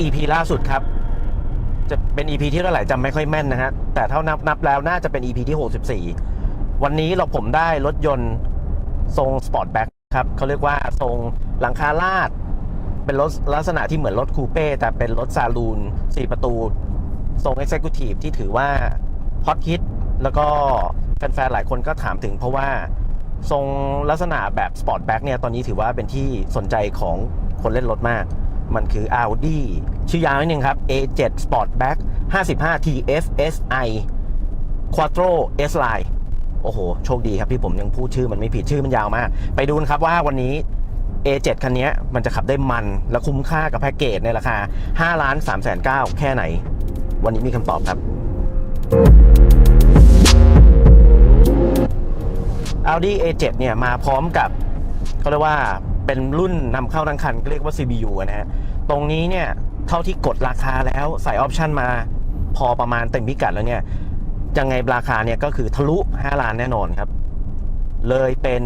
EP ล่าสุดครับ จะเป็น EP ที่เท่าไหร่จำไม่ค่อยแม่นนะฮะ แต่เท่านับนับแล้วน่าจะเป็น EP ที่ 64 วันนี้เราผมได้รถยนต์ทรงสปอร์ตแบ็คครับเขาเรียกว่าทรงหลังคาลาด เป็นรถลักษณะที่เหมือนรถคูเป้แต่เป็นรถซาลูน 4 ประตู ทรง Executive ที่ถือว่าฮอตฮิตแล้วก็แฟนๆ หลายคนก็ถามถึงเพราะว่าทรงลักษณะแบบสปอร์ตแบ็กเนี่ยตอนนี้ถือว่าเป็นที่สนใจของคนเล่นรถมาก มันคือ Audi ชื่อยาวนิดนึงครับ A7 Sportback 55 TFSI Quattro S Line โอ้โห โชคดีครับที่ผมยังพูดชื่อมันไม่ผิดชื่อมันยาวมาก ไปดูนะครับว่าวันนี้ A7 คันนี้มันจะขับได้มัน และคุ้มค่ากับแพ็กเกจในราคา 5 ล้าน3แสน9แค่ไหน วันนี้มีคำตอบครับ Audi A7 เนี่ยมาพร้อมกับเขาเรียกว่า เป็นรุ่นนำเข้าทั้งคันเรียกว่า CBU นะฮะ ตรงนี้เนี่ย เท่าที่กดราคาแล้วใส่ออปชันมาพอประมาณเต็มพิกัดแล้วเนี่ยยังไงราคาเนี่ยก็คือทะลุ 5 ล้านแน่นอนครับ เลยเป็น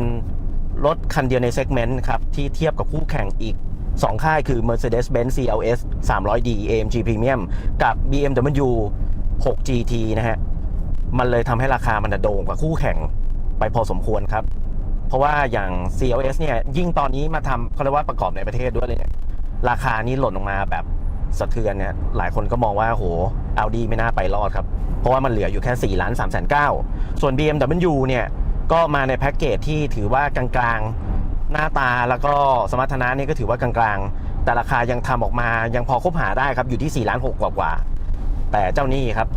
รถคันเดียวในเซกเมนต์ครับ ที่เทียบกับคู่แข่งอีก 2 ค่ายคือ Mercedes-Benz CLS 300D AMG Premium กับ BMW 6 GT นะฮะ มันเลยทำให้ราคามันนะโด่งกว่าคู่แข่งไปพอสมควรครับ เพราะว่าอย่าง CLS เนี่ยยิ่งตอนนี้มาทำเขาเรียกว่าประกอบในประเทศด้วยเลยเนี่ยราคานี้หล่นลงมาแบบสะเทือนเนี่ยหลายคนก็มองว่าโห Audi ไม่น่าไปรอดครับ เพราะว่ามันเหลืออยู่แค่4ล้าน3แสน9ส่วน BMW เนี่ยก็มาในแพ็กเกจที่ถือว่ากลางๆ หน้าตาแล้วก็สมรรถนะนี่ก็ถือว่ากลางๆ แต่ราคายังทำออกมายังพอคบหาได้ครับอยู่ที่4ล้าน6กว่าๆแต่เจ้านี่ครับ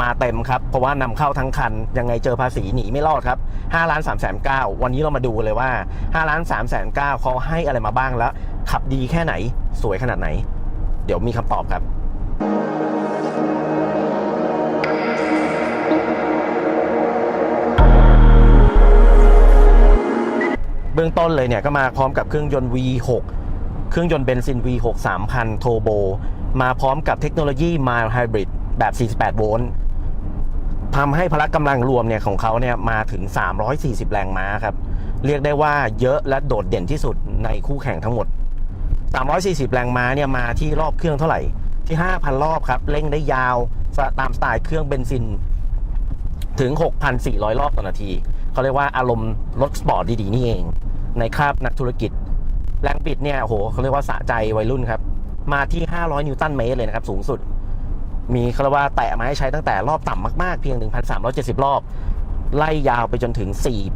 มาเต็มครับ เพราะว่านำเข้าทั้งคัน ยังไงเจอภาษีหนีไม่รอดครับ5ล้าน3แสน9วันนี้เรามาดูเลยว่า5ล้าน3แสน9เขาให้อะไรมาบ้างแล้ว ขับดีแค่ไหนสวยขนาดไหน เดี๋ยวมีคำตอบครับเบื้องต้นเลยเนี่ยก็มาพร้อมกับเครื่องยนต์ V6 เครื่องยนต์เบนซิน V6 3000โทโบมาพร้อมกับเทคโนโลยี Mild Hybrid แบบ 48 โวลต์ ทำให้พละกำลังรวมเนี่ยของเขาเนี่ยมาถึง 340 แรงม้าครับ เรียกได้ว่าเยอะและโดดเด่นที่สุดในคู่แข่งทั้งหมด 340 แรงม้าเนี่ยมาที่รอบเครื่องเท่าไหร่ที่ 5,000 รอบครับ เร่งได้ยาวตามสไตล์เครื่องเบนซินถึง 6,400 รอบต่อนาที เขาเรียกว่าอารมณ์รถสปอร์ตดี ๆ นี่เอง ในคราบนักธุรกิจ แรงบิดเนี่ยโอ้โหเขาเรียกว่าสะใจวัยรุ่นครับ มาที่ 500 นิวตันเมตรเลยนะครับ สูงสุด มีเขาเรียกว่าแตะมาให้ใช้ตั้งแต่รอบต่ำมากๆ เพียง 1,370 รอบ ไล่ยาวไปจนถึง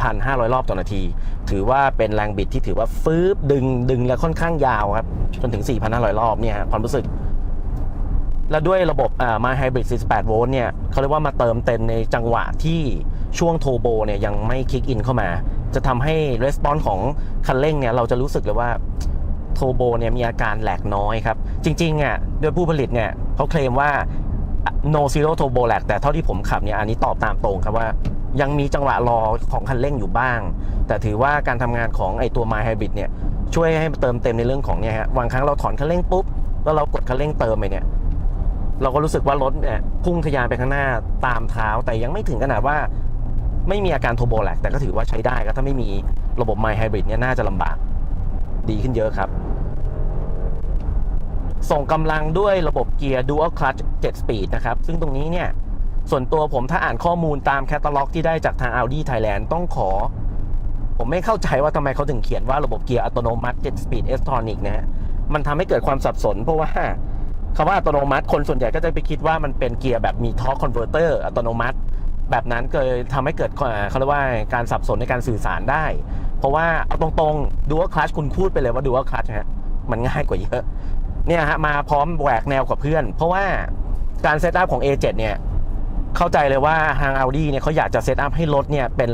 4,500 รอบต่อนาที ถือว่าเป็นแรงบิดที่ถือว่าฟืบดึงดึงและค่อนข้างยาวครับ จนถึง 4,500 รอบเนี่ยความรู้สึก และด้วยระบบอ่า My Hybrid 48 โวลต์เนี่ยเขาเรียกว่ามาเติมเต็มในจังหวะที่ช่วงโทโบเนี่ยยังไม่คลิกอินเข้ามา จะทำให้รีสปอนส์ของคันเร่งเนี่ยเราจะรู้สึกเลยว่า โทโบเนี่ยมีอาการแหลกน้อยครับ จริงๆอะโดยผู้ผลิตเนี่ยเขาเคลมว่า no zero turbo lag แต่เท่าที่ผมขับเนี่ยอันนี้ตอบตามตรงครับว่ายังมีจังหวะรอของคันเร่งอยู่บ้าง แต่ถือว่าการทำงานของไอตัว My Hybrid เนี่ยช่วยให้เติมเต็มในเรื่องของเนี่ยฮะบางครั้งเราถอนคันเร่งปุ๊บ แล้วเรากดคันเร่งเติมไปเนี่ยเราก็รู้สึกว่ารถเนี่ยพุ่งทะยานไปข้างหน้าตามเท้า แต่ยังไม่ถึงขนาดว่าไม่มีอาการโทโบแลกแต่ก็ถือว่าใช้ได้ครับถ้าไม่มีระบบ My Hybrid เนี่ยน่าจะลำบากดีขึ้นเยอะครับ ส่งกำลังด้วยระบบเกียร์ Dual Clutch 7 Speed นะครับ ซึ่งตรงนี้เนี่ย ส่วนตัวผมถ้าอ่านข้อมูลตามแคตตาล็อกที่ได้จากทาง Audi Thailand ต้องขอ ผมไม่เข้าใจว่าทำไมเขาถึงเขียนว่าระบบเกียร์อัตโนมัติ 7 Speed S-Tronic นะฮะมันทำให้เกิดความสับสน เพราะว่าคำว่าอัตโนมัติ คนส่วนใหญ่ก็จะไปคิดว่ามันเป็นเกียร์แบบมี torque converter อัตโนมัติ แบบนั้นก็เลยทำให้เกิดเขาเรียกว่าการสับสนในการสื่อสารได้ เพราะว่าเอาตรงๆ Dual Clutch คุณพูดไปเลยว่า Dual Clutch ฮะมันง่ายกว่าเยอะ เนี่ยฮะมาพร้อมแหวกแนวกับเพื่อน เพราะว่าการเซตอัพของ A7 เนี่ยเข้าใจเลยว่าทาง Audi เนี่ยเขาอยากจะเซตอัพให้รถเนี่ยเป็น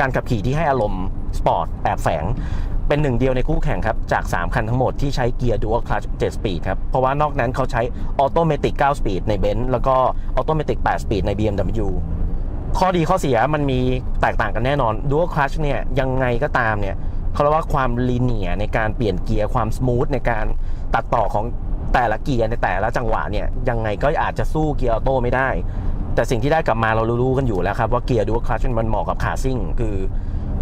การขับขี่ที่ให้อารมณ์สปอร์ตแอบแฝงเป็นหนึ่งเดียวในคู่แข่งครับ จาก 3 คันทั้งหมดที่ใช้เกียร์ Dual Clutch 7 Speed ครับ เพราะว่านอกนั้นเขาใช้ออโตเมติก9 Speed ใน Benz แล้วก็ออโตเมติก8 Speed ใน BMW ข้อดีข้อเสียมันมีแตกต่างกันแน่นอน Dual Clutch เนี่ยยังไงก็ตามเนี่ย เขาเรียกว่าความลีเนียในการเปลี่ยนเกียร์ความสมูทในการตัดต่อของแต่ละเกียร์ในแต่ละจังหวะเนี่ยยังไงก็อาจจะสู้เกียร์ออโต้ไม่ได้ แต่สิ่งที่ได้กลับมาเรารู้ๆกันอยู่แล้วครับว่าเกียร์ Dual Clutch มันเหมาะกับขาซิ่ง คือ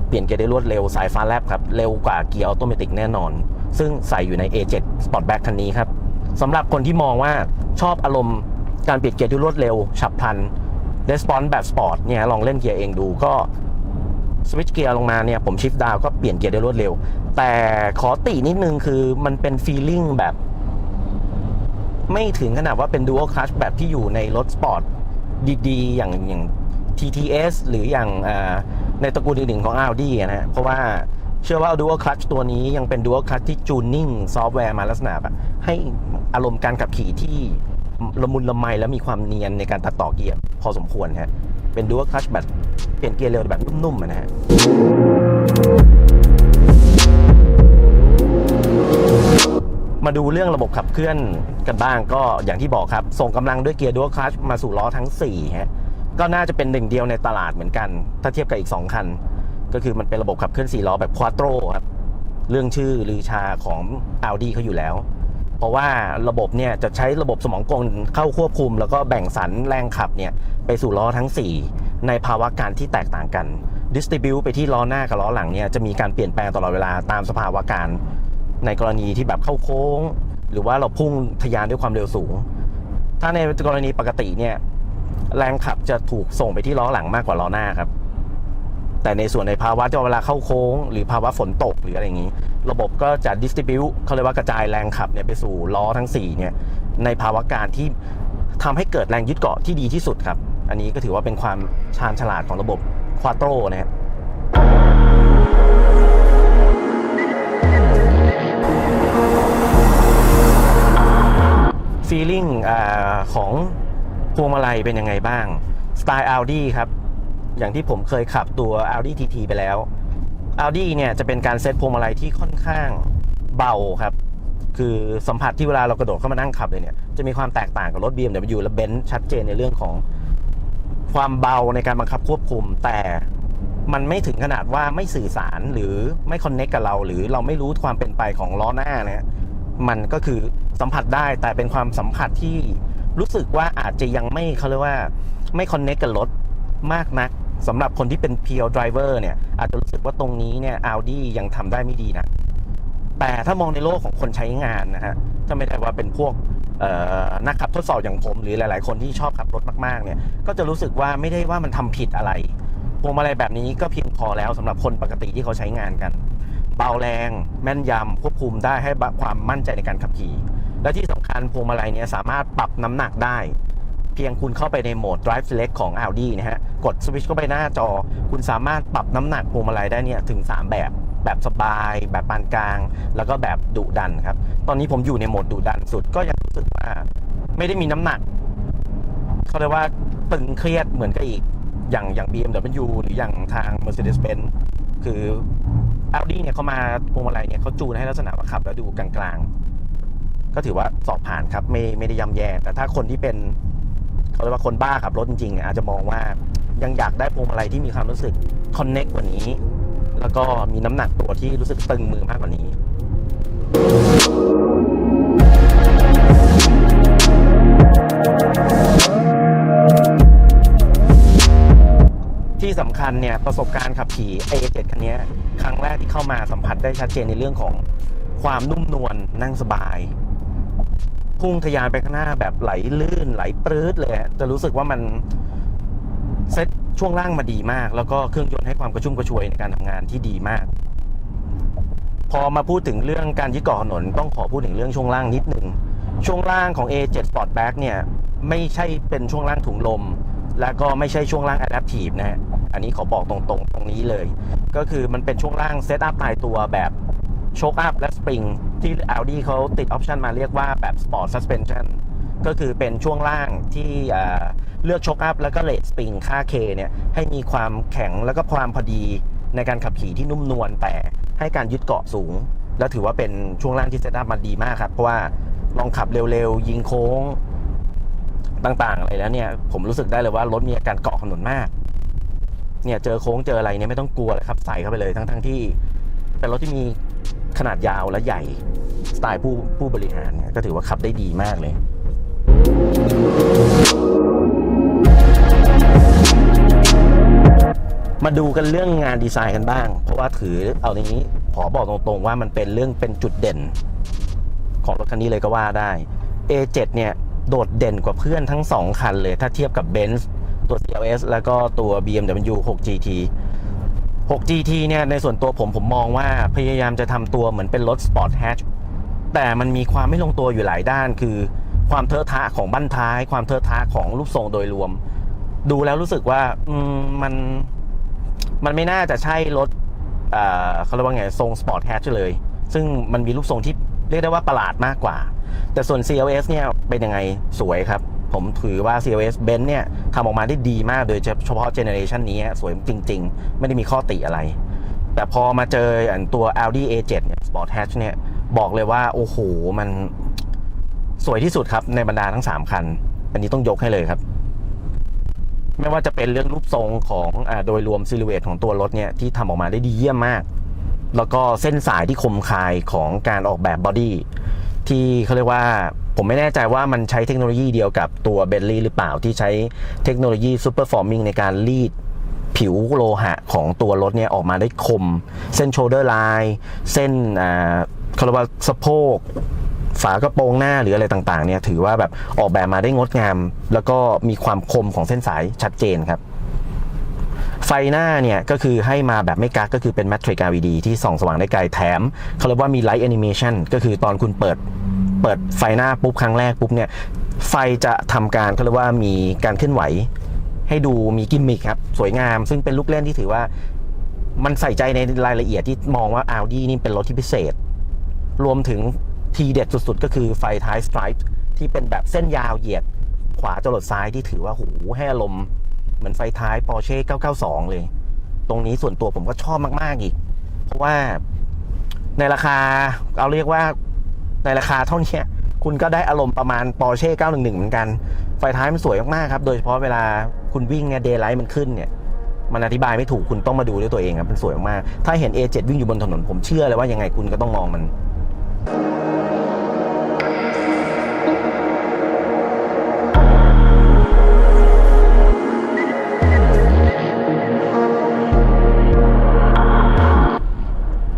เปลี่ยนเกียร์ได้รวดเร็วสายฟ้าแลบครับเร็วกว่าเกียร์ออโตเมติกแน่นอน ซึ่งใส่อยู่ใน A7 Sportback คันนี้ครับสำหรับคนที่มองว่าชอบอารมณ์การเปลี่ยนเกียร์ที่รวดเร็ว ฉับพลันレスปอนแบบสปอร์ตเนี่ยลองเล่นเกียร์เองดูก็ สวิตช์เกียร์ลงมาเนี่ยผมชิฟดาวก็เปลี่ยนเกียร์ได้รวดเร็ว แต่ขอตินิดนึงคือมันเป็นฟีลลิ่งแบบ ไม่ถึงขนาดว่าเป็น Dual Clutch แบบที่อยู่ในรถสปอร์ตดีๆ อย่างอย่าง TTS หรืออย่างในตระกูลอื่นๆของ Audi นะฮะเพราะว่าเชื่อว่า Dual Clutch ตัวนี้ยังเป็น Dual Clutch ที่จูนนิ่งซอฟต์แวร์มาลักษณะแบบให้อารมณ์การขับขี่ที่ละมุนละไมและมีความเนียนในการตัดต่อเกียร์พอสมควรฮะ เป็น Dual Clutch แบบเปลี่ยนเกียร์เร็วแบบนุ่มๆนะฮะมาดูเรื่องระบบขับเคลื่อนกันบ้างก็อย่างที่บอกครับ ส่งกำลังด้วยเกียร์ดู a l คลั t มาสู่ล้อทั้ง4ฮะก็น่าจะเป็นหนึ่งเดียวในตลาดเหมือนกัน ถ้าเทียบกับอีก 2 คัน ก็คือมันเป็นระบบขับเคลื่อน4ล้อแบบควาโตรครับ เรื่องชื่อลือชาของ Audi เขาอยู่แล้ว เพราะว่าระบบเนี่ยจะใช้ระบบสมองกลเข้าควบคุม แล้วก็แบ่งสรรแรงขับเนี่ยไปสู่ล้อทั้ง 4 ในภาวะการที่แตกต่างกันดิสติบิวไปที่ล้อหน้ากับล้อหลังเนี่ยจะมีการเปลี่ยนแปลงตลอดเวลาตามสภาวะการในกรณีที่แบบเข้าโค้ง หรือว่าเราพุ่งทะยานด้วยความเร็วสูง ถ้าในกรณีปกติเนี่ยแรงขับจะถูกส่งไปที่ล้อหลังมากกว่าล้อหน้าครับ แต่ในส่วนในภาวะที่เวลาเข้าโค้ง หรือภาวะฝนตกหรืออะไรอย่างนี้ ระบบก็จะดิสติบิวเขาเรียกว่ากระจายแรงขับเนี่ยไปสู่ล้อทั้ง4เนี่ยในภาวะการที่ทำให้เกิดแรงยึดเกาะที่ดีที่สุดครับ อันนี้ก็ถือว่าเป็นความชาญฉลาดของระบบควาโตรนะฮะฟีลิ่งของพวงมาลัยเป็นยังไงบ้าง สไตล์ Audi ครับ อย่างที่ผมเคยขับตัว Audi TT ไปแล้ว Audi เนี่ยจะเป็นการเซตพวงมาลัยที่ค่อนข้างเบาครับ คือสัมผัสที่เวลาเรากระโดดเข้ามานั่งขับเลยเนี่ยจะมีความแตกต่างกับรถ BMW และ Benz ชัดเจนในเรื่องของความเบาในการบังคับควบคุม แต่มันไม่ถึงขนาดว่าไม่สื่อสารหรือไม่คอนเน็กกับเรา หรือเราไม่รู้ความเป็นไปของล้อหน้านะฮะมันก็คือสัมผัสได้แต่เป็นความสัมผัสที่รู้สึกว่าอาจจะยังไม่เขาเรียกว่าไม่คอนเน c กกับรถมากนัก สำหรับคนที่เป็น pure driver เนี่ยอาจจะรู้สึกว่าตรงนี้เนี่ย Audi ยังทำได้ไม่ดีนะ แต่ถ้ามองในโลกของคนใช้งานนะฮะถ้าไม่ได้ว่าเป็นพวกนักขับทดสอบอย่างผมหรือหลาย ๆ คนที่ชอบขับรถมากๆ เนี่ย ก็จะรู้สึกว่าไม่ได้ว่ามันทำผิดอะไรพวงมาลัยแบบนี้ก็เพียงพอแล้วสำหรับคนปกติที่เขาใช้งานกัน เบาแรงแม่นยำควบคุมได้ให้ความมั่นใจในการขับขี่ และที่สำคัญพวงมาลัยเนี่ยสามารถปรับน้ำหนักได้ เพียงคุณเข้าไปในโหมด Drive Select ของ Audi นะฮะ กดสวิตช์เข้าไปหน้าจอ คุณสามารถปรับน้ำหนักพวงมาลัยได้เนี่ยถึง 3 แบบ แบบสบาย แบบปานกลาง แล้วก็แบบดุดันครับ ตอนนี้ผมอยู่ในโหมดดุดันสุดก็ยังรู้สึกว่าไม่ได้มีน้ำหนักเขาเรียกว่าตึงเครียดเหมือนกับอีกอย่างอย่าง BMW หรืออย่างทาง Mercedes-Benz คือ Audi เนี่ยเขามาพวงมาลัยเนี่ยเขาจูนให้ลักษณะว่าขับแล้วดูกลางๆ ก็ถือว่าสอบผ่านครับไม่ไม่ได้ย่ำแย่ แต่ถ้าคนที่เป็น เขาเรียกว่าคนบ้าขับรถจริงๆอาจจะมองว่ายังอยากได้พวงมาลัยที่มีความรู้สึกคอนเน็กกว่านี้ แล้วก็มีน้ำหนักตัวที่รู้สึกตึงมือมากกว่านี้ที่สำคัญเนี่ยประสบการณ์ขับขี่ A7 คันนี้ครั้งแรกที่เข้ามาสัมผัสได้ชัดเจนในเรื่องของความนุ่มนวลนั่งสบาย พุ่งทะยานไปข้างหน้าแบบไหลลื่นไหลปลื้ดเลยฮะจะรู้สึกว่ามันเซ็ตช่วงล่างมาดีมาก แล้วก็เครื่องยนต์ให้ความกระชุ่มกระชวยในการทำงานที่ดีมาก พอมาพูดถึงเรื่องการยึดเกาะถนนต้องขอพูดถึงเรื่องช่วงล่างนิดนึงช่วงล่างของ A7 Sportback เนี่ยไม่ใช่เป็นช่วงล่างถุงลม และก็ไม่ใช่ช่วงล่าง Adaptive นะฮะอันนี้ขอบอกตรงๆ ตรงนี้เลย ก็คือมันเป็นช่วงล่างเซตอัพตายตัวแบบ โชคอัพและสปริงที่ Audi เขาติดออปชันมาเรียกว่าแบบ Sport Suspension ก็คือเป็นช่วงล่างที่เลือกโชคอัพแล้วก็เลทสปริงค่า K เนี่ยให้มีความแข็งแล้วก็ความพอดีในการขับขี่ที่นุ่มนวลแต่ให้การยึดเกาะสูง แล้วถือว่าเป็นช่วงล่างที่เซตอัพมาดีมากครับ เพราะว่าลองขับเร็วๆ ยิงโค้งต่างๆอะไรแล้วเนี่ย ผมรู้สึกได้เลยว่ารถมีอาการเกาะถนนมาก เนี่ยเจอโค้งเจออะไรเนี่ยไม่ต้องกลัวเลยครับใส่เข้าไปเลยทั้งๆที่ เป็นรถที่มี ขนาดยาวและใหญ่ สไตล์ผู้ผู้บริหารเนี่ยก็ถือว่าขับได้ดีมากเลยมาดูกันเรื่องงานดีไซน์กันบ้าง เพราะว่าถือเอาในนี้ขอบอกตรงๆว่ามันเป็นเรื่องเป็นจุดเด่น ของรถคันนี้เลยก็ว่าได้ A7 เนี่ย โดดเด่นกว่าเพื่อนทั้ง 2 คันเลย ถ้าเทียบกับ Benz ตัว CLS แล้วก็ตัว BMW 6 GT 6 GT เนี่ยในส่วนตัวผมผมมองว่าพยายามจะทำตัวเหมือนเป็นรถสปอร์ตแฮชแต่มันมีความไม่ลงตัวอยู่หลายด้าน คือความเทอะทะของบั้นท้าย ความเทอะทะของรูปทรงโดยรวม ดูแล้วรู้สึกว่าอืมมันมันไม่น่าจะใช่รถเอ่อเขาเรียกว่าไงทรงสปอร์ตแฮชเลย ซึ่งมันมีรูปทรงที่เรียกได้ว่าประหลาดมากกว่า แต่ส่วน CLS เนี่ยเป็นยังไงสวยครับ ผมถือว่า CLS Benz เนี่ยทำออกมาได้ดีมากโดยเฉพาะเจเนอเรชันนี้สวยจริง ๆ ไม่ได้มีข้อติอะไร แต่พอมาเจออันตัว Audi A7 เนี่ย Sport Hatch เนี่ย บอกเลยว่า โอ้โห มันสวยที่สุดครับ ในบรรดาทั้ง 3 คัน อันนี้ต้องยกให้เลยครับ ไม่ว่าจะเป็นเรื่องรูปทรงของอโดยรวมซิลูเอตของตัวรถเนี่ย ที่ทำออกมาได้ดีเยี่ยมมาก แล้วก็เส้นสายที่คมคายของการออกแบบบอดี้ที่เขาเรียกว่า ผมไม่แน่ใจว่ามันใช้เทคโนโลยีเดียวกับตัวเบลลี่หรือเปล่าที่ใช้เทคโนโลยีซูเปอร์ฟอร์มิงในการรีดผิวโลหะของตัวรถเนี่ยออกมาได้คม เส้นโชเดอร์ไลน์เส้นอ่าเขารียกว่าสะโพกฝากระโปรงหน้าหรืออะไรต่างๆเนี่ยถือว่าแบบออกแบบมาได้งดงาม แล้วก็มีความคมของเส้นสายชัดเจนครับ ไฟหน้าเนี่ยก็คือให้มาแบบไม่กักก็คือเป็น Matrix LED ที่ส่องสว่างได้ไกลแถมเขาเรียกว่ามี Light Animation ก็คือตอนคุณเปิด เปิดไฟหน้าปุ๊บครั้งแรกปุ๊บเนี่ยไฟจะทำการเขาเรียกว่ามีการเคลื่อนไหว ให้ดูมีกิมมิคครับสวยงาม ซึ่งเป็นลูกเล่นที่ถือว่า มันใส่ใจในรายละเอียดที่มองว่า Audi นี่เป็นรถที่พิเศษ รวมถึงทีเด็ดสุดๆ ก็คือไฟท้ายสไตร์ที่เป็นแบบเส้นยาวเหยียด ขวาจรดซ้ายที่ถือว่าโหให้อารมณ์เหมือนไฟท้าย Porsche 992 เลย ตรงนี้ส่วนตัวผมก็ชอบมากๆอีก เพราะว่าในราคาเอาเรียกว่า ในราคาเท่านี้คุณก็ได้อารมณ์ประมาณ Porsche 911 เหมือนกัน ไฟท้ายมันสวยมากๆครับ โดยเฉพาะเวลาคุณวิ่งเนี่ยเดย์ไลท์มันขึ้นเนี่ย มันอธิบายไม่ถูกคุณต้องมาดูด้วยตัวเองครับ มันสวยมากๆถ้าเห็น A7 วิ่งอยู่บนถนนผมเชื่อเลยว่ายังไงคุณก็ต้องมองมัน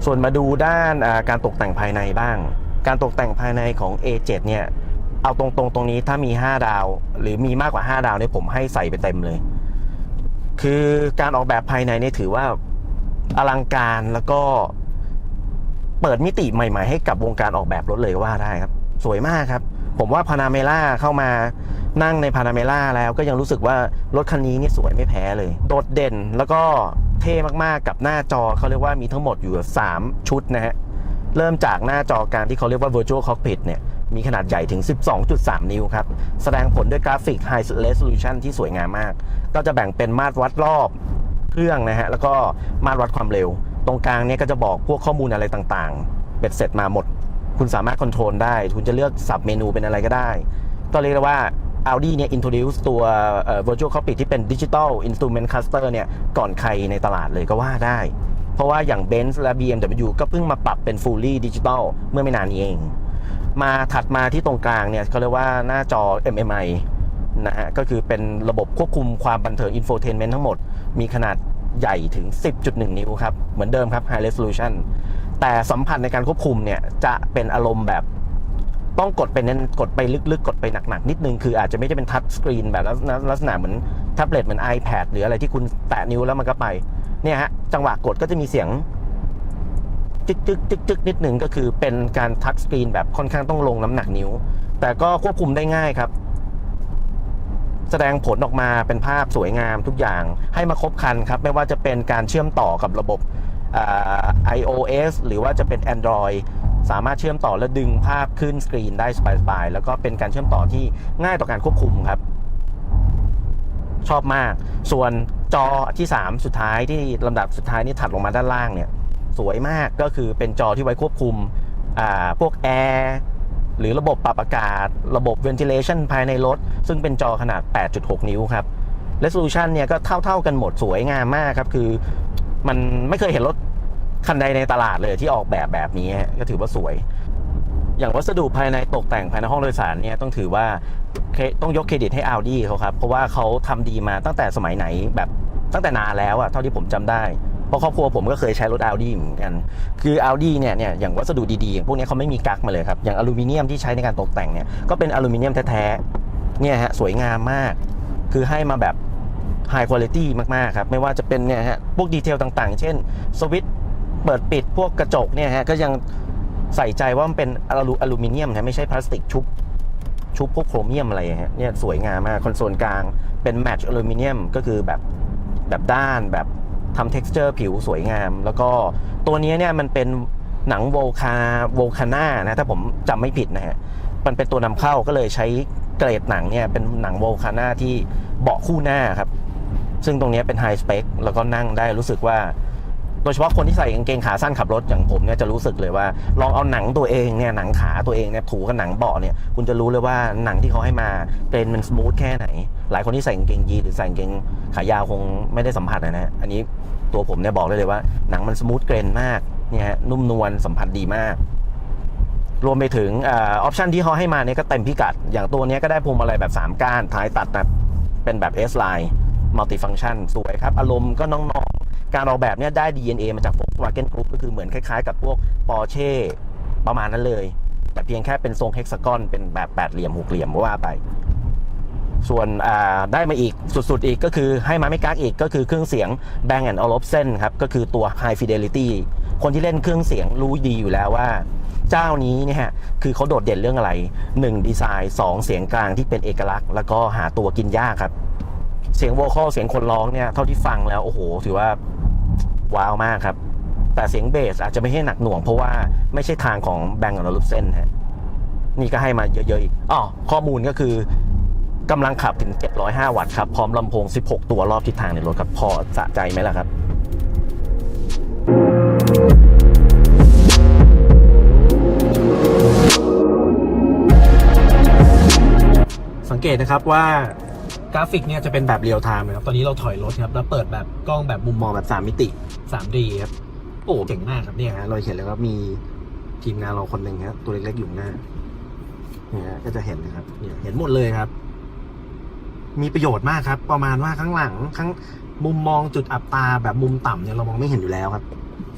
ส่วนมาดูด้านการตกแต่งภายในบ้าง การตกแต่งภายในของ A7 เนี่ย เอาตรงๆ ตรงนี้ถ้ามี 5 ดาว หรือมีมากกว่า 5 ดาวเนี่ยผมให้ใส่ไปเต็มเลย คือการออกแบบภายในเนี่ยถือว่าอลังการแล้วก็เปิดมิติใหม่ๆ ให้กับวงการออกแบบรถเลยว่าได้ครับ สวยมากครับ ผมว่าพานาเมล่าเข้ามานั่งในพานาเมล่าแล้วก็ยังรู้สึกว่ารถคันนี้นี่สวยไม่แพ้เลย โดดเด่นแล้วก็เท่มากๆกับหน้าจอเขาเรียกว่ามีทั้งหมดอยู่ 3 ชุดนะฮะ เริ่มจากหน้าจอการที่เขาเรียกว่า virtual cockpit เนี่ยมีขนาดใหญ่ถึง 12.3 นิ้วครับ แสดงผลด้วยกราฟิก high resolution ที่สวยงามมาก ก็จะแบ่งเป็นมาตรวัดรอบเครื่องนะฮะ แล้วก็มาตรวัดความเร็ว ตรงกลางเนี่ยก็จะบอกพวกข้อมูลอะไรต่างๆ เบ็ดเสร็จมาหมด คุณสามารถคอนโทรลได้ คุณจะเลือกสับเมนูเป็นอะไรก็ได้ ก็เรียกว่า Audi เนี่ย introduce ตัว virtual cockpit ที่เป็น digital instrument cluster เนี่ย ก่อนใครในตลาดเลยก็ว่าได้ เพราะว่าอย่าง Benz และ BMW ก็เพิ่งมาปรับเป็น fully digital เมื่อไม่นานนี้เอง มาถัดมาที่ตรงกลางเนี่ยเขาเรียกว่าหน้าจอ MMI นะฮะ ก็คือเป็นระบบควบคุมความบันเทิง infotainment ทั้งหมด มีขนาดใหญ่ถึง 10.1 นิ้วครับ เหมือนเดิมครับ high resolution แต่สัมผัสในการควบคุมเนี่ย จะเป็นอารมณ์แบบ ต้องกดไปเน้นกดไปลึกๆ กดไปหนักๆ นิดนึง คืออาจจะไม่ได้เป็นทัชสกรีนแบบลักษณะเหมือนแท็บเล็ตเหมือน iPad หรืออะไรที่คุณแตะนิ้วแล้วมันก็ไป เนี่ยฮะ จังหวะกดก็จะมีเสียงจึกจึกจึกจึกนิดหนึ่งก็คือเป็นการทัชสกรีนแบบค่อนข้างต้องลงน้ำหนักนิ้ว แต่ก็ควบคุมได้ง่ายครับ แสดงผลออกมาเป็นภาพสวยงามทุกอย่างให้มาครบคันครับ ไม่ว่าจะเป็นการเชื่อมต่อกับระบบ iOS หรือว่าจะเป็น Android สามารถเชื่อมต่อและดึงภาพขึ้นสกรีนได้สบายๆแล้วก็เป็นการเชื่อมต่อที่ง่ายต่อการควบคุมครับ ชอบมาก ส่วนจอที่ 3 สุดท้ายที่ลำดับสุดท้ายนี่ถัดลงมาด้านล่างเนี่ย สวยมากก็คือเป็นจอที่ไว้ควบคุมพวกแอร์หรือระบบปรับอากาศ ระบบ ventilation ภายในรถ ซึ่งเป็นจอขนาด 8.6 นิ้วครับ resolution เนี่ยก็เท่าๆกันหมดสวยงามมากครับ คือมันไม่เคยเห็นรถ คันใดในตลาดเลยที่ออกแบบแบบนี้ก็ถือว่าสวย อย่างวัสดุภายในตกแต่งภายในห้องโดยสารเนี่ยต้องถือว่าต้องยกเครดิตให้ Audi เขาครับ เพราะว่าเขาทำดีมาตั้งแต่สมัยไหนแบบตั้งแต่นานแล้วอะเท่าที่ผมจำได้เพราะครอบครัวผมก็เคยใช้รถ Audi เหมือนกัน คือ Audi เนี่ยเนี่ยอย่างวัสดุดีๆอย่างพวกนี้เขาไม่มีกักมาเลยครับ อย่างอลูมิเนียมที่ใช้ในการตกแต่งเนี่ยก็เป็นอลูมิเนียมแท้ๆ เนี่ยฮะสวยงามมาก คือให้มาแบบ High Quality มากๆครับ ไม่ว่าจะเป็นเนี่ยฮะพวกดีเทลต่างๆ เช่นสวิตช เปิดปิดพวกกระจกเนี่ยฮะก็ยังใส่ใจว่ามันเป็นอลูอลูมิเนียมนะไม่ใช่พลาสติกชุบชุบพวกโครเมียมอะไรฮะเนี่ยสวยงามมากคอนโซลกลางเป็นแมทช์อลูมิเนียมก็คือแบบแบบด้านแบบทำ texture ผิวสวยงาม แล้วก็ตัวนี้เนี่ยมันเป็นหนังโวคาโวคาน่านะถ้าผมจำไม่ผิดนะฮะมันเป็นตัวนำเข้าก็เลยใช้เกรดหนังเนี่ยเป็นหนังโวคาน่าที่เบาะคู่หน้าครับ ซึ่งตรงนี้เป็นไฮสเปคแล้วก็นั่งได้รู้สึกว่า ดยเฉพาะคนที่ใส่กางเกงขาสั้นขับรถอย่างผมเนี่ยจะรู้สึกเลยว่า ลองเอาหนังตัวเองเนี่ยหนังขาตัวเองเนี่ยถูกับหนังเบาะเนี่ยคุณจะรู้เลยว่าหนังที่เขาให้มาเกรนมันสมูทแค่ไหน หลายคนที่ใส่กางเกงยีนหรือใส่กางเกงขายาวคงไม่ได้สัมผัสนะฮะอันนี้ตัวผมเนี่ยบอกได้เลยว่า หนังมันสมูทเกรนมากเนี่ยฮะนุ่มนวลสัมผัสดีมากรวมไปถึงออปชันที่เขาให้มาเนี่ยก็เต็มพิกัด อย่างตัวนี้ก็ได้พวงมาลัยแบบ 3 ก้าน ท้ายตัดแบบเป็นแบบ S line multi function สวยครับ อารมณ์ก็น้อง การออกแบบเนี่ยได้ DNA มาจาก Volkswagen Group ก็คือเหมือนคล้ายๆ กับพวก Porsche ประมาณนั้นเลย แต่เพียงแค่เป็นทรงเฮกซากอนเป็นแบบแปดเหลี่ยมหกเหลี่ยมว่าไป ส่วนอ่าได้มาอีกสุดๆอีกก็คือให้มาไม่กักอีกก็คือเครื่องเสียง Bang Olufsen ครับ ก็คือตัว High Fidelity คนที่เล่นเครื่องเสียงรู้ดีอยู่แล้วว่าเจ้านี้เนี่ยฮะคือเขาโดดเด่นเรื่องอะไร 1. ดีไซน์ 2. เสียงกลางที่เป็นเอกลักษณ์ แล้วก็หาตัวกินยากครับ เสียงโวคอลเสียงคนร้องเนี่ย เท่าที่ฟังแล้ว โอ้โห ถือว่า ว้าวมากครับ แต่เสียงเบสอาจจะไม่ใช่หนักหน่วง เพราะว่าไม่ใช่ทางของแบงก์กับลูเซนฮะนี่ก็ให้มาเยอะๆอีกอ๋อข้อมูลก็คือกำลังขับถึง 705 วัตต์ครับ พร้อมลำโพง 16 ตัวรอบทิศทางในรถครับ พอสะใจไหมล่ะครับสังเกตนะครับว่า กราฟิกเนี่ยจะเป็นแบบเรียลไทม์นะครับ ตอนนี้เราถอยรถครับ แล้วเปิดแบบกล้องแบบมุมมองแบบ 3 มิติ 3D ครับ โอ้เจ๋งมากครับเนี่ยฮะเราเห็นเลยว่ามีทีมงานเราคนหนึ่งครับตัวเล็กๆอยู่หน้าเนี่ยก็จะเห็นนะครับเนี่ยเห็นหมดเลยครับ มีประโยชน์มากครับ ประมาณว่าข้างหลังข้างมุมมองจุดอับตาแบบมุมต่ำเนี่ยเรามองไม่เห็นอยู่แล้วครับ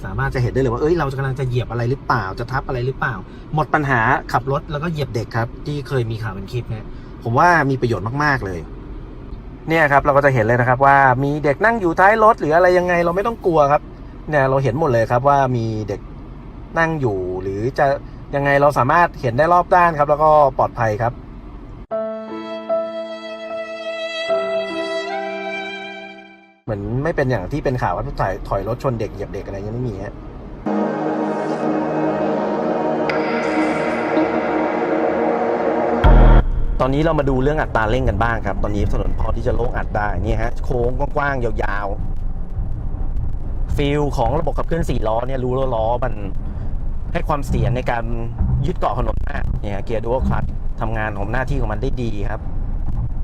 สามารถจะเห็นได้เลยว่าเอ้ยเราจะกำลังจะเหยียบอะไรหรือเปล่าจะทับอะไรหรือเปล่า หมดปัญหาขับรถแล้วก็เหยียบเด็กครับ ที่เคยมีข่าวเป็นคลิปเนี่ยผมว่ามีประโยชน์มากๆเลย เนี่ยครับเราก็จะเห็นเลยนะครับว่ามีเด็กนั่งอยู่ท้ายรถหรืออะไรยังไงเราไม่ต้องกลัวครับ เนี่ยเราเห็นหมดเลยครับว่ามีเด็กนั่งอยู่ หรือจะยังไงเราสามารถเห็นได้รอบด้านครับ แล้วก็ปลอดภัยครับเหมือนไม่เป็นอย่างที่เป็นข่าวว่าถอยถอยรถชนเด็กเหยียบเด็กอะไรยังไม่มีฮะ ตอนนี้เรามาดูเรื่องอัตราเร่งกันบ้างครับ ตอนนี้ถนนพอที่จะโล่งอัดได้นี่ฮะโค้งกว้างๆยาวๆฟิลของระบบขับเคลื่อน4ล้อเนี่ยรู้แล้วล้อมันให้ความเสี่ยงในการยึดเกาะถนนมากเนี่ยเกียร์ดูอัลคลัตทำงานของหน้าที่ของมันได้ดีครับ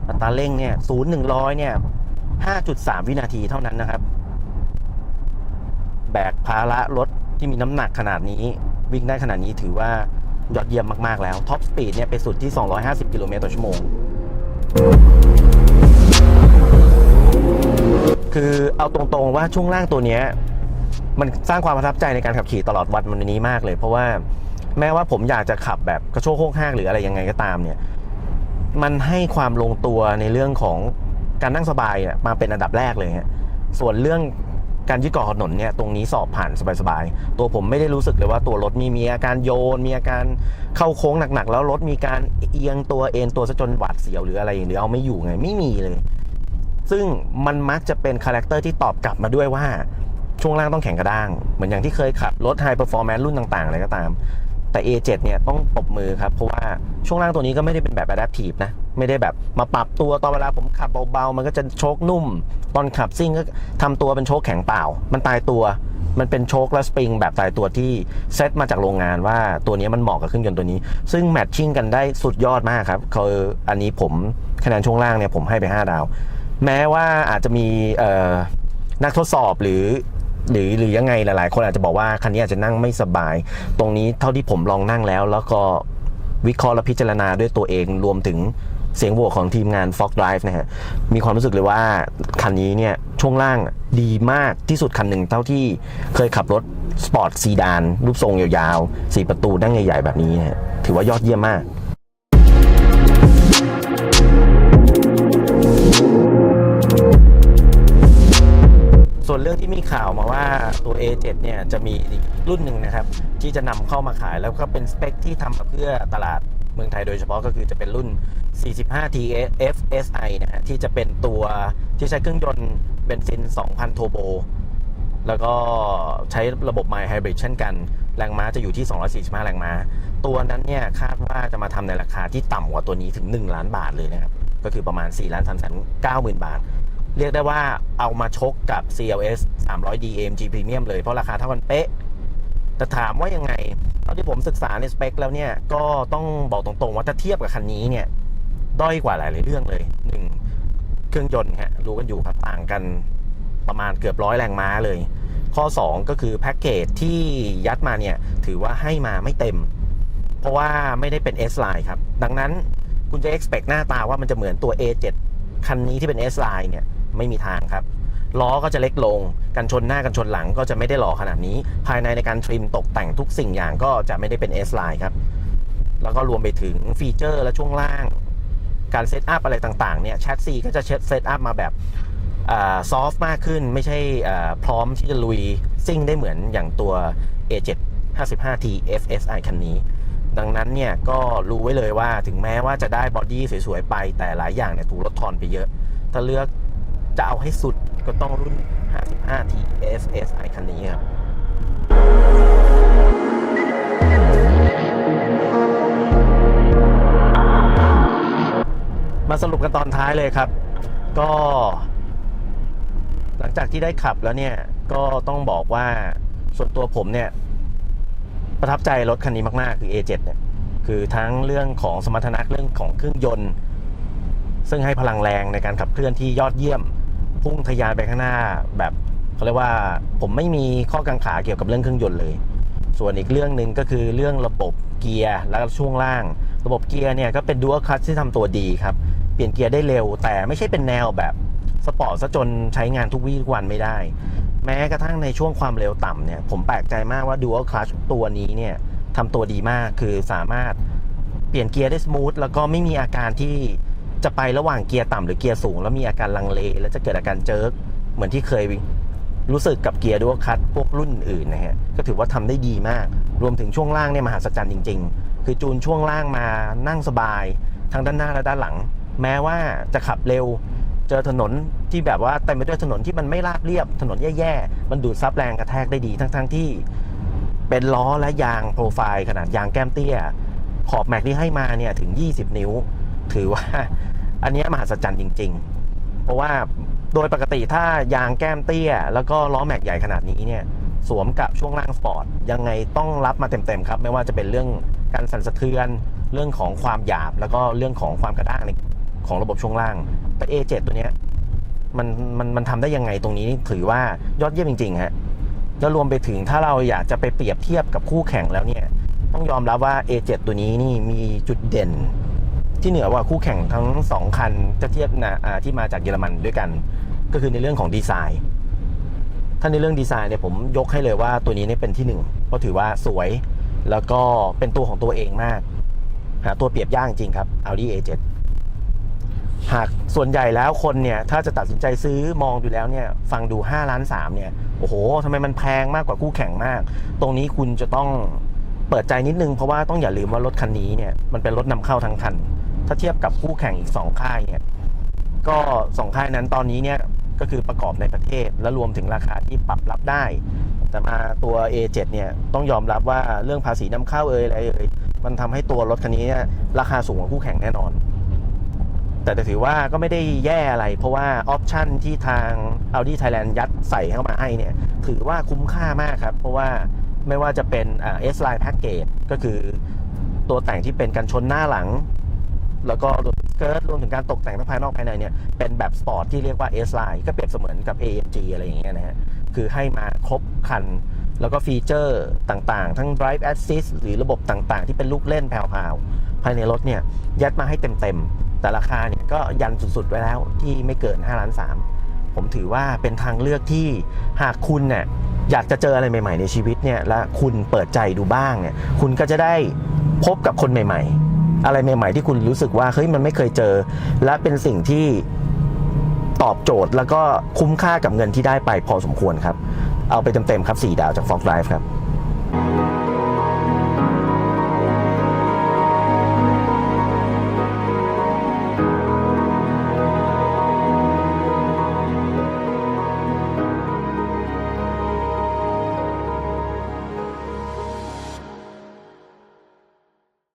อัตราเร่งเนี่ยศูนย์หนึ่งร้อยเนี่ยห้าจุดสามวินาทีเท่านั้นนะครับ แบกภาระรถที่มีน้ำหนักขนาดนี้ วิ่งได้ขนาดนี้ถือว่า ยอดเยี่ยมมาก ๆ แล้วท็อปสปีดเนี่ยไปสุดที่ 250 กิโลเมตรต่อชั่วโมง คือเอาตรงๆว่าช่วงล่างตัวเนี้ยมันสร้างความประทับใจในการขับขี่ตลอดวันวันนี้มากเลย เพราะว่าแม้ว่าผมอยากจะขับแบบกระโชกโค้งห้างหรืออะไรยังไงก็ตามเนี่ย มันให้ความลงตัวในเรื่องของการนั่งสบายมาเป็นอันดับแรกเลยฮะส่วนเรื่อง การยึดเกาะถนนเนี่ยตรงนี้สอบผ่านสบายๆ ตัวผมไม่ได้รู้สึกเลยว่าตัวรถมีมีอาการโยน มีอาการเข้าโค้งหนักๆ แล้วรถมีการเอียงตัวเอ็นตัวซะจนหวาดเสียวหรืออะไรหรือเอาไม่อยู่ไงไม่มีเลย ซึ่งมันมักจะเป็นคาแรคเตอร์ที่ตอบกลับมาด้วยว่าช่วงล่างต้องแข็งกระด้าง เหมือนอย่างที่เคยขับรถไฮเปอร์ฟอร์แมนซ์รุ่นต่างๆอะไรก็ตาม แต่ A7 เนี่ยต้องปรบมือครับเพราะว่าช่วงล่างตัวนี้ก็ไม่ได้เป็นแบบ adaptive นะ ไม่ได้แบบมาปรับตัวตอนเวลาผมขับเบาๆ มันก็จะโชคนุ่ม ตอนขับซิ่งก็ทำตัวเป็นโชคแข็งเปล่า มันตายตัว มันเป็นโชคและสปริงแบบตายตัวที่เซตมาจากโรงงานว่าตัวนี้มันเหมาะกับเครื่องยนต์ตัวนี้ ซึ่งแมทชิ่งกันได้สุดยอดมากครับคืออันนี้ผมคะแนนช่วงล่างเนี่ยผมให้ไป 5 ดาว แม้ว่าอาจจะมีนักทดสอบหรือหรือหรือยังไงหลายๆ คนอาจจะบอกว่าคันนี้อาจจะนั่งไม่สบาย ตรงนี้เท่าที่ผมลองนั่งแล้ว แล้วก็วิเคราะห์และพิจารณาด้วยตัวเองรวมถึง เสียงโหวตของทีมงาน Fox Drive นะฮะ มีความรู้สึกเลยว่า คันนี้เนี่ย ช่วงล่างดีมากที่สุดคันหนึ่งเท่าที่เคยขับรถสปอร์ตซีดาน รูปทรงยาวๆ4ประตูนั่งใหญ่ๆ แบบนี้นะฮะถือว่ายอดเยี่ยมมากส่วนเรื่องที่มีข่าวมาว่าตัว A7 เนี่ยจะมีอีกรุ่นหนึ่งนะครับ ที่จะนำเข้ามาขายแล้วก็เป็นสเปคที่ทำมาเพื่อตลาด เมืองไทยโดยเฉพาะก็คือจะเป็นรุ่น 45T FSI นะฮะที่จะเป็นตัวที่ใช้เครื่องยนต์เบนซิน 2,000 โทโบ แล้วก็ใช้ระบบ My Hybrid เช่นกัน แรงม้าจะอยู่ที่ 245 แรงม้า ตัวนั้นเนี่ยคาดว่าจะมาทำในราคาที่ต่ำกว่าตัวนี้ถึง 1 ล้านบาทเลยนะครับ ก็คือประมาณ 4 ล้าน3แสน9หมื่นบาท เรียกได้ว่าเอามาชกกับ CLS 300D AMG Premium เลยเพราะราคาเท่ากันเป๊ะแต่ถามว่ายังไง ท่าที่ผมศึกษาในสเปคแล้วเนี่ยก็ต้องบอกตรงๆว่าถ้าเทียบกับคันนี้เนี่ยด้อยกว่าหลายๆเรื่องเลยหนึ่งเครื่องยนต์ฮะรู้กันอยู่ครับต่างกันประมาณเกือบร้อยแรงม้าเลย ข้อ 2 ก็คือแพ็กเกจที่ยัดมาเนี่ยถือว่าให้มาไม่เต็ม เพราะว่าไม่ได้เป็น S line ครับ ดังนั้นคุณจะ expect หน้าตาว่ามันจะเหมือนตัว A7 คันนี้ที่เป็น S line เนี่ยไม่มีทางครับ ล้อก็จะเล็กลง กันชนหน้ากันชนหลังก็จะไม่ได้หล่อขนาดนี้ ภายในในการทริมตกแต่งทุกสิ่งอย่างก็จะไม่ได้เป็น S line ครับ แล้วก็รวมไปถึงฟีเจอร์และช่วงล่าง การเซตอัพอะไรต่างๆเนี่ยแชทซีก็จะเซตอัพมาแบบซอฟต์มากขึ้นไม่ใช่พร้อมที่จะลุยซิ่งได้เหมือนอย่างตัว A7 55T FSI คันนี้ ดังนั้นเนี่ยก็รู้ไว้เลยว่าถึงแม้ว่าจะได้บอดี้สวยๆไปแต่หลายอย่างเนี่ยถูกลดทอนไปเยอะ ถ้าเลือกจะเอาให้สุด ก็ต้องรุ่น 55T FSI คันนี้ครับมาสรุปกันตอนท้ายเลยครับ ก็ หลังจากที่ได้ขับแล้วเนี่ย ก็ต้องบอกว่าส่วนตัวผมเนี่ย ประทับใจรถคันนี้มาก ๆ คือ A7 เนี่ย คือทั้งเรื่องของสมรรถนะเรื่องของเครื่องยนต์ ซึ่งให้พลังแรงในการขับเคลื่อนที่ยอดเยี่ยม พุ่งทะยานไปข้างหน้าแบบเขาเรียกว่าผมไม่มีข้อกังขาเกี่ยวกับเรื่องเครื่องยนต์เลย ส่วนอีกเรื่องหนึ่งก็คือเรื่องระบบเกียร์และช่วงล่าง ระบบเกียร์เนี่ยก็เป็นดูอัลคลัตที่ทำตัวดีครับ เปลี่ยนเกียร์ได้เร็ว แต่ไม่ใช่เป็นแนวแบบสปอร์ตซะจนใช้งานทุกวี่ทุกวันไม่ได้ แม้กระทั่งในช่วงความเร็วต่ำเนี่ยผมแปลกใจมากว่า Dual Clutch ตัวนี้เนี่ยทำตัวดีมากคือสามารถเปลี่ยนเกียร์ได้สมูทแล้วก็ไม่มีอาการที่ จะไประหว่างเกียร์ต่ำหรือเกียร์สูง แล้วมีอาการลังเล แล้วจะเกิดอาการเจิร์กเหมือนที่เคยรู้สึกกับเกียร์ Dual Clutch พวกรุ่นอื่นนะฮะก็ถือว่าทำได้ดีมาก รวมถึงช่วงล่างเนี่ยมหัศจรรย์จริง ๆ คือจูนช่วงล่างมานั่งสบาย ทั้งด้านหน้าและด้านหลัง แม้ว่าจะขับเร็ว เจอถนนที่แบบว่าเต็มไปด้วยถนนที่มันไม่ราบเรียบถนนแย่ๆมันดูดซับแรงกระแทกได้ดีทั้งๆที่เป็นล้อและยางโปรไฟล์ขนาดยางแก้มเตี้ย ขอบแม็กที่ให้มาเนี่ยถึง 20 นิ้ว ถือว่า อันนี้มหัศจรรย์จริง ๆ เพราะว่าโดยปกติถ้ายางแก้มเตี้ย แล้วก็ล้อแม็กใหญ่ขนาดนี้เนี่ยสวมกับช่วงล่างสปอร์ตยังไงต้องรับมาเต็มๆครับ ไม่ว่าจะเป็นเรื่องการสั่นสะเทือน เรื่องของความหยาบ แล้วก็เรื่องของความกระด้างในของระบบช่วงล่าง แต่ A7 ตัวเนี้ยมันมันมันทำได้ยังไงตรงนี้ถือว่ายอดเยี่ยมจริงๆฮะแล้วรวมไปถึงถ้าเราอยากจะไปเปรียบเทียบกับคู่แข่งแล้วเนี่ย ต้องยอมรับว่า A7 ตัวนี้นี่มีจุดเด่น ที่เหนือกว่าคู่แข่งทั้งสองคันจะเทียบนะที่มาจากเยอรมันด้วยกัน ก็คือในเรื่องของดีไซน์ ถ้าในเรื่องดีไซน์เนี่ยผมยกให้เลยว่าตัวนี้เนี่ยเป็นที่หนึ่งเพราะถือว่าสวยแล้วก็เป็นตัวของตัวเองมาก หาตัวเปรียบยากจริงครับ Audi A7 หากส่วนใหญ่แล้วคนเนี่ยถ้าจะตัดสินใจซื้อมองดูแล้วเนี่ยฟังดู5ล้าน3เนี่ยโอ้โหทำไมมันแพงมากกว่าคู่แข่งมาก ตรงนี้คุณจะต้องเปิดใจนิดนึงเพราะว่าต้องอย่าลืมว่ารถคันนี้เนี่ยมันเป็นรถนำเข้าทั้งคัน ถ้าเทียบกับคู่แข่งอีก 2 ค่ายเนี่ยก็สองค่ายนั้นตอนนี้เนี่ยก็คือประกอบในประเทศและรวมถึงราคาที่ปรับรับได้ แต่มาตัว A7 เนี่ยต้องยอมรับว่าเรื่องภาษีนำเข้าเอ่ยอะไรเอ่ยมันทำให้ตัวรถคันนี้เนี่ยราคาสูงกว่าคู่แข่งแน่นอน แต่ถือว่าก็ไม่ได้แย่อะไร เพราะว่าออปชันที่ทาง Audi Thailand ยัดใส่เข้ามาให้เนี่ยถือว่าคุ้มค่ามากครับ เพราะว่าไม่ว่าจะเป็น S Line Package ก็คือตัวแต่งที่เป็นกันชนหน้าหลัง แล้วก็รวมสเกิร์ตรวมถึงการตกแต่งทั้งภายนอกภายในเนี่ยเป็นแบบสปอร์ตที่เรียกว่า S Line ก็เปรียบเสมือนกับ AMG อะไรอย่างเงี้ยนะฮะคือให้มาครบคัน แล้วก็ฟีเจอร์ต่างๆ ทั้ง Drive Assist หรือระบบต่างๆ ที่เป็นลูกเล่นแผ่วๆภายในรถเนี่ยยัดมาให้เต็มๆ แต่ราคาเนี่ยก็ยันสุดๆไว้แล้วที่ไม่เกิน5ล้าน3ผมถือว่าเป็นทางเลือกที่หากคุณเนี่ยอยากจะเจออะไรใหม่ ๆ ในชีวิตเนี่ยและคุณเปิดใจดูบ้างเนี่ยคุณก็จะได้พบกับคนใหม่ ๆ อะไรใหม่ๆที่คุณรู้สึกว่าเฮ้ยมันไม่เคยเจอ และเป็นสิ่งที่ตอบโจทย์แล้วก็คุ้มค่ากับเงินที่ได้ไปพอสมควรครับ เอาไปเต็มๆครับ 4 ดาวจาก Fox Life ครับ